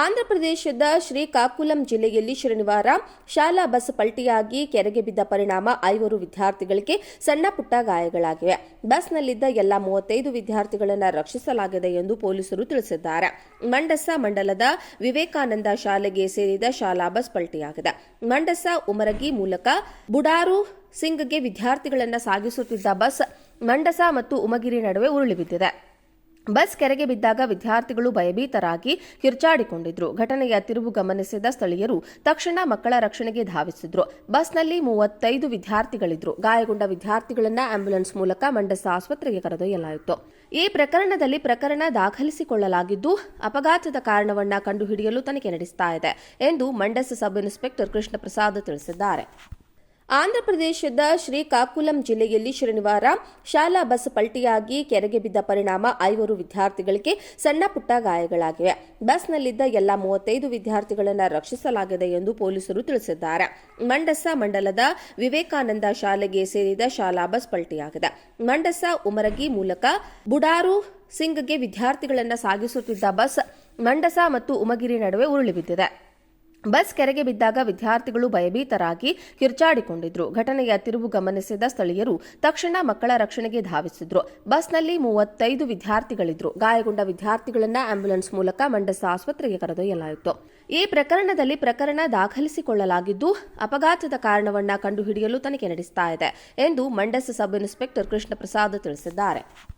ಆಂಧ್ರಪ್ರದೇಶದ ಶ್ರೀಕಾಕುಲಂ ಜಿಲ್ಲೆಯಲ್ಲಿ ಶನಿವಾರ ಶಾಲಾ ಬಸ್ ಪಲ್ಟಿಯಾಗಿ ಕೆರೆಗೆ ಬಿದ್ದ ಪರಿಣಾಮ ಐವರು ವಿದ್ಯಾರ್ಥಿಗಳಿಗೆ ಸಣ್ಣ ಪುಟ್ಟ ಗಾಯಗಳಾಗಿವೆ. ಬಸ್ನಲ್ಲಿದ್ದ ಎಲ್ಲ ಮೂವತ್ತೈದು ವಿದ್ಯಾರ್ಥಿಗಳನ್ನು ರಕ್ಷಿಸಲಾಗಿದೆ ಎಂದು ಪೊಲೀಸರು ತಿಳಿಸಿದ್ದಾರೆ. ಮಂಡಸ ಮಂಡಲದ ವಿವೇಕಾನಂದ ಶಾಲೆಗೆ ಸೇರಿದ ಶಾಲಾ ಬಸ್ ಪಲ್ಟಿಯಾಗಿದೆ. ಮಂಡಸ, ಉಮರಗಿ ಮೂಲಕ ಬುಡಾರು ಸಿಂಗ್ಗೆ ವಿದ್ಯಾರ್ಥಿಗಳನ್ನು ಸಾಗಿಸುತ್ತಿದ್ದ ಬಸ್ ಮಂಡಸ ಮತ್ತು ಉಮಗಿರಿ ನಡುವೆ ಉರುಳಿ ಬಿದ್ದಿದೆ. ಬಸ್ ಕೆರೆಗೆ ಬಿದ್ದಾಗ ವಿದ್ಯಾರ್ಥಿಗಳು ಭಯಭೀತರಾಗಿ ಕಿರ್ಚಾಡಿಕೊಂಡಿದ್ರು. ಘಟನೆಯ ತಿರುವು ಗಮನಿಸಿದ ಸ್ಥಳೀಯರು ತಕ್ಷಣ ಮಕ್ಕಳ ರಕ್ಷಣೆಗೆ ಧಾವಿಸಿದ್ರು. ಬಸ್ನಲ್ಲಿ ಮೂವತ್ತೈದು ವಿದ್ಯಾರ್ಥಿಗಳಿದ್ರು. ಗಾಯಗೊಂಡ ವಿದ್ಯಾರ್ಥಿಗಳನ್ನ ಆಂಬ್ಯುಲೆನ್ಸ್ ಮೂಲಕ ಮಂಡಸ ಆಸ್ಪತ್ರೆಗೆ ಕರೆದೊಯ್ಯಲಾಯಿತು. ಈ ಪ್ರಕರಣದಲ್ಲಿ ಪ್ರಕರಣ ದಾಖಲಿಸಿಕೊಳ್ಳಲಾಗಿದ್ದು, ಅಪಘಾತದ ಕಾರಣವನ್ನ ಕಂಡುಹಿಡಿಯಲು ತನಿಖೆ ನಡೆಸ್ತಾ ಇದೆ ಎಂದು ಮಂಡಸ ಸಬ್ ಇನ್ಸ್ಪೆಕ್ಟರ್ ಕೃಷ್ಣ ಪ್ರಸಾದ್ ತಿಳಿಸಿದ್ದಾರೆ. ಆಂಧ್ರಪ್ರದೇಶದ ಶ್ರೀಕಾಕುಲಂ ಜಿಲ್ಲೆಯಲ್ಲಿ ಶನಿವಾರ ಶಾಲಾ ಬಸ್ ಪಲ್ಟಿಯಾಗಿ ಕೆರೆಗೆ ಬಿದ್ದ ಪರಿಣಾಮ ಐವರು ವಿದ್ಯಾರ್ಥಿಗಳಿಗೆ ಸಣ್ಣ ಪುಟ್ಟ ಗಾಯಗಳಾಗಿವೆ. ಬಸ್ನಲ್ಲಿದ್ದ ಎಲ್ಲ ಮೂವತ್ತೈದು ವಿದ್ಯಾರ್ಥಿಗಳನ್ನು ರಕ್ಷಿಸಲಾಗಿದೆ ಎಂದು ಪೊಲೀಸರು ತಿಳಿಸಿದ್ದಾರೆ. ಮಂಡಸ ಮಂಡಲದ ವಿವೇಕಾನಂದ ಶಾಲೆಗೆ ಸೇರಿದ ಶಾಲಾ ಬಸ್ ಪಲ್ಟಿಯಾಗಿದೆ. ಮಂಡಸ, ಉಮರಗಿ ಮೂಲಕ ಬುಡಾರು ಸಿಂಗ್ಗೆ ವಿದ್ಯಾರ್ಥಿಗಳನ್ನು ಸಾಗಿಸುತ್ತಿದ್ದ ಬಸ್ ಮಂಡಸ ಮತ್ತು ಉಮಗಿರಿ ನಡುವೆ ಉರುಳಿ ಬಿದ್ದಿದೆ. ಬಸ್ ಕೆರೆಗೆ ಬಿದ್ದಾಗ ವಿದ್ಯಾರ್ಥಿಗಳು ಭಯಭೀತರಾಗಿ ಕಿರ್ಚಾಡಿಕೊಂಡಿದ್ರು. ಘಟನೆಯ ತಿರುವು ಗಮನಿಸಿದ ಸ್ಥಳೀಯರು ತಕ್ಷಣ ಮಕ್ಕಳ ರಕ್ಷಣೆಗೆ ಧಾವಿಸಿದ್ರು. ಬಸ್ನಲ್ಲಿ ಮೂವತ್ತೈದು ವಿದ್ಯಾರ್ಥಿಗಳಿದ್ರು. ಗಾಯಗೊಂಡ ವಿದ್ಯಾರ್ಥಿಗಳನ್ನ ಆಂಬ್ಯುಲೆನ್ಸ್ ಮೂಲಕ ಮಂಡಸ ಆಸ್ಪತ್ರೆಗೆ ಕರೆದೊಯ್ಯಲಾಯಿತು. ಈ ಪ್ರಕರಣದಲ್ಲಿ ಪ್ರಕರಣ ದಾಖಲಿಸಿಕೊಳ್ಳಲಾಗಿದ್ದು, ಅಪಘಾತದ ಕಾರಣವನ್ನ ಕಂಡುಹಿಡಿಯಲು ತನಿಖೆ ನಡೆಸ್ತಾ ಇದೆ ಎಂದು ಮಂಡಸ ಸಬ್ ಇನ್ಸ್ಪೆಕ್ಟರ್ ಕೃಷ್ಣ ಪ್ರಸಾದ್ ತಿಳಿಸಿದ್ದಾರೆ.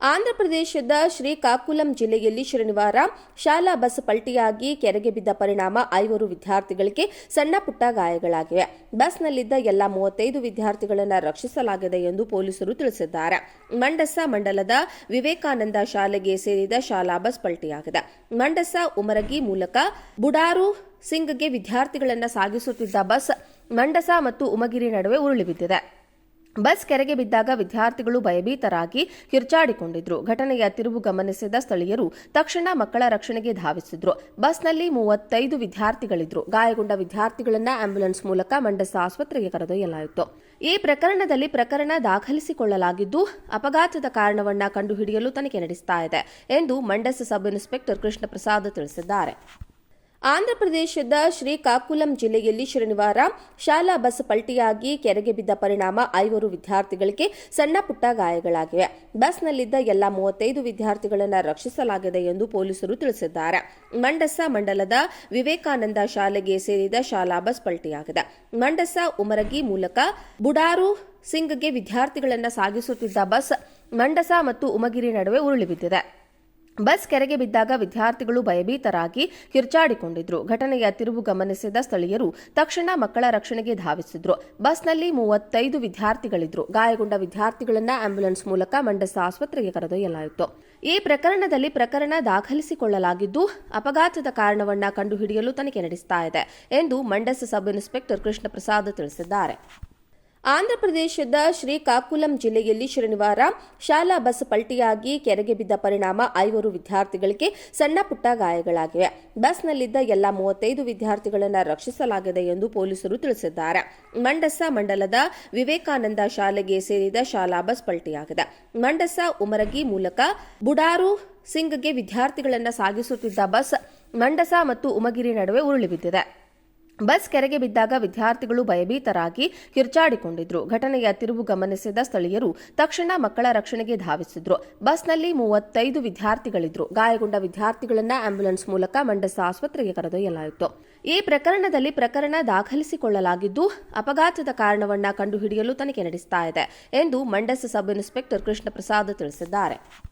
ಆಂಧ್ರಪ್ರದೇಶದ ಶ್ರೀಕಾಕುಲಂ ಜಿಲ್ಲೆಯಲ್ಲಿ ಶನಿವಾರ ಶಾಲಾ ಬಸ್ ಪಲ್ಟಿಯಾಗಿ ಕೆರೆಗೆ ಬಿದ್ದ ಪರಿಣಾಮ ಐವರು ವಿದ್ಯಾರ್ಥಿಗಳಿಗೆ ಸಣ್ಣ ಪುಟ್ಟ ಗಾಯಗಳಾಗಿವೆ. ಬಸ್ನಲ್ಲಿದ್ದ ಎಲ್ಲ ಮೂವತ್ತೈದು ವಿದ್ಯಾರ್ಥಿಗಳನ್ನು ರಕ್ಷಿಸಲಾಗಿದೆ ಎಂದು ಪೊಲೀಸರು ತಿಳಿಸಿದ್ದಾರೆ. ಮಂಡಸ ಮಂಡಲದ ವಿವೇಕಾನಂದ ಶಾಲೆಗೆ ಸೇರಿದ ಶಾಲಾ ಬಸ್ ಪಲ್ಟಿಯಾಗಿದೆ. ಮಂಡಸ, ಉಮರಗಿ ಮೂಲಕ ಬುಡಾರು ಸಿಂಗ್ಗೆ ವಿದ್ಯಾರ್ಥಿಗಳನ್ನು ಸಾಗಿಸುತ್ತಿದ್ದ ಬಸ್ ಮಂಡಸ ಮತ್ತು ಉಮಗಿರಿ ನಡುವೆ ಉರುಳಿ ಬಿದ್ದಿದೆ. ಬಸ್ ಕೆರೆಗೆ ಬಿದ್ದಾಗ ವಿದ್ಯಾರ್ಥಿಗಳು ಭಯಭೀತರಾಗಿ ಕಿರ್ಚಾಡಿಕೊಂಡಿದ್ರು. ಘಟನೆಯ ತಿರುವು ಗಮನಿಸಿದ ಸ್ಥಳೀಯರು ತಕ್ಷಣ ಮಕ್ಕಳ ರಕ್ಷಣೆಗೆ ಧಾವಿಸಿದ್ರು. ಬಸ್ನಲ್ಲಿ ಮೂವತ್ತೈದು ವಿದ್ಯಾರ್ಥಿಗಳಿದ್ರು. ಗಾಯಗೊಂಡ ವಿದ್ಯಾರ್ಥಿಗಳನ್ನ ಆಂಬ್ಯುಲೆನ್ಸ್ ಮೂಲಕ ಮಂಡಸ ಆಸ್ಪತ್ರೆಗೆ ಕರೆದೊಯ್ಯಲಾಯಿತು. ಈ ಪ್ರಕರಣದಲ್ಲಿ ಪ್ರಕರಣ ದಾಖಲಿಸಿಕೊಳ್ಳಲಾಗಿದ್ದು, ಅಪಘಾತದ ಕಾರಣವನ್ನ ಕಂಡುಹಿಡಿಯಲು ತನಿಖೆ ನಡೆಸ್ತಾ ಇದೆ ಎಂದು ಮಂಡಸ ಸಬ್ ಇನ್ಸ್ಪೆಕ್ಟರ್ ಕೃಷ್ಣ ಪ್ರಸಾದ್ ತಿಳಿಸಿದ್ದಾರೆ. ಆಂಧ್ರಪ್ರದೇಶದ ಶ್ರೀಕಾಕುಲಂ ಜಿಲ್ಲೆಯಲ್ಲಿ ಶನಿವಾರ ಶಾಲಾ ಬಸ್ ಪಲ್ಟಿಯಾಗಿ ಕೆರೆಗೆ ಬಿದ್ದ ಪರಿಣಾಮ ಐವರು ವಿದ್ಯಾರ್ಥಿಗಳಿಗೆ ಸಣ್ಣ ಪುಟ್ಟ ಗಾಯಗಳಾಗಿವೆ. ಬಸ್ನಲ್ಲಿದ್ದ ಎಲ್ಲ ಮೂವತ್ತೈದು ವಿದ್ಯಾರ್ಥಿಗಳನ್ನು ರಕ್ಷಿಸಲಾಗಿದೆ ಎಂದು ಪೊಲೀಸರು ತಿಳಿಸಿದ್ದಾರೆ. ಮಂಡಸ ಮಂಡಲದ ವಿವೇಕಾನಂದ ಶಾಲೆಗೆ ಸೇರಿದ ಶಾಲಾ ಬಸ್ ಪಲ್ಟಿಯಾಗಿದೆ. ಮಂಡಸ, ಉಮರಗಿ ಮೂಲಕ ಬುಡಾರು ಸಿಂಗ್ಗೆ ವಿದ್ಯಾರ್ಥಿಗಳನ್ನು ಸಾಗಿಸುತ್ತಿದ್ದ ಬಸ್ ಮಂಡಸ ಮತ್ತು ಉಮಗಿರಿ ನಡುವೆ ಉರುಳಿ ಬಿದ್ದಿದೆ. ಬಸ್ ಕೆರೆಗೆ ಬಿದ್ದಾಗ ವಿದ್ಯಾರ್ಥಿಗಳು ಭಯಭೀತರಾಗಿ ಕಿರ್ಚಾಡಿಕೊಂಡಿದ್ರು. ಘಟನೆಯ ತಿರುವು ಗಮನಿಸಿದ ಸ್ಥಳೀಯರು ತಕ್ಷಣ ಮಕ್ಕಳ ರಕ್ಷಣೆಗೆ ಧಾವಿಸಿದ್ರು. ಬಸ್ನಲ್ಲಿ ಮೂವತ್ತೈದು ವಿದ್ಯಾರ್ಥಿಗಳಿದ್ರು. ಗಾಯಗೊಂಡ ವಿದ್ಯಾರ್ಥಿಗಳನ್ನ ಆಂಬ್ಯುಲೆನ್ಸ್ ಮೂಲಕ ಮಂಡಸ ಆಸ್ಪತ್ರೆಗೆ ಕರೆದೊಯ್ಯಲಾಯಿತು. ಈ ಪ್ರಕರಣದಲ್ಲಿ ಪ್ರಕರಣ ದಾಖಲಿಸಿಕೊಳ್ಳಲಾಗಿದ್ದು, ಅಪಘಾತದ ಕಾರಣವನ್ನ ಕಂಡುಹಿಡಿಯಲು ತನಿಖೆ ನಡೆಸ್ತಾ ಇದೆ ಎಂದು ಮಂಡಸ ಸಬ್ ಇನ್ಸ್ಪೆಕ್ಟರ್ ಕೃಷ್ಣ ಪ್ರಸಾದ್ ತಿಳಿಸಿದ್ದಾರೆ. ಆಂಧ್ರಪ್ರದೇಶದ ಶ್ರೀಕಾಕುಲಂ ಜಿಲ್ಲೆಯಲ್ಲಿ ಶನಿವಾರ ಶಾಲಾ ಬಸ್ ಪಲ್ಟಿಯಾಗಿ ಕೆರೆಗೆ ಬಿದ್ದ ಪರಿಣಾಮ ಐವರು ವಿದ್ಯಾರ್ಥಿಗಳಿಗೆ ಸಣ್ಣ ಪುಟ್ಟ ಗಾಯಗಳಾಗಿವೆ. ಬಸ್ನಲ್ಲಿದ್ದ ಎಲ್ಲ ಮೂವತ್ತೈದು ವಿದ್ಯಾರ್ಥಿಗಳನ್ನು ರಕ್ಷಿಸಲಾಗಿದೆ ಎಂದು ಪೊಲೀಸರು ತಿಳಿಸಿದ್ದಾರೆ. ಮಂಡಸ ಮಂಡಲದ ವಿವೇಕಾನಂದ ಶಾಲೆಗೆ ಸೇರಿದ ಶಾಲಾ ಬಸ್ ಪಲ್ಟಿಯಾಗಿದೆ. ಮಂಡಸ, ಉಮರಗಿ ಮೂಲಕ ಬುಡಾರು ಸಿಂಗ್ಗೆ ವಿದ್ಯಾರ್ಥಿಗಳನ್ನು ಸಾಗಿಸುತ್ತಿದ್ದ ಬಸ್ ಮಂಡಸ ಮತ್ತು ಉಮಗಿರಿ ನಡುವೆ ಉರುಳಿ ಬಿದ್ದಿದೆ. ಬಸ್ ಕೆರೆಗೆ ಬಿದ್ದಾಗ ವಿದ್ಯಾರ್ಥಿಗಳು ಭಯಭೀತರಾಗಿ ಕಿರ್ಚಾಡಿಕೊಂಡಿದ್ರು. ಘಟನೆಯ ತಿರುವು ಗಮನಿಸಿದ ಸ್ಥಳೀಯರು ತಕ್ಷಣ ಮಕ್ಕಳ ರಕ್ಷಣೆಗೆ ಧಾವಿಸಿದ್ರು. ಬಸ್ನಲ್ಲಿ ಮೂವತ್ತೈದು ವಿದ್ಯಾರ್ಥಿಗಳಿದ್ರು. ಗಾಯಗೊಂಡ ವಿದ್ಯಾರ್ಥಿಗಳನ್ನ ಆಂಬ್ಯುಲೆನ್ಸ್ ಮೂಲಕ ಮಂಡಸ ಆಸ್ಪತ್ರೆಗೆ ಕರೆದೊಯ್ಯಲಾಯಿತು. ಈ ಪ್ರಕರಣದಲ್ಲಿ ಪ್ರಕರಣ ದಾಖಲಿಸಿಕೊಳ್ಳಲಾಗಿದ್ದು, ಅಪಘಾತದ ಕಾರಣವನ್ನ ಕಂಡುಹಿಡಿಯಲು ತನಿಖೆ ನಡೆಸ್ತಾ ಇದೆ ಎಂದು ಮಂಡಸ ಸಬ್ ಇನ್ಸ್ಪೆಕ್ಟರ್ ಕೃಷ್ಣ ಪ್ರಸಾದ್ ತಿಳಿಸಿದ್ದಾರೆ.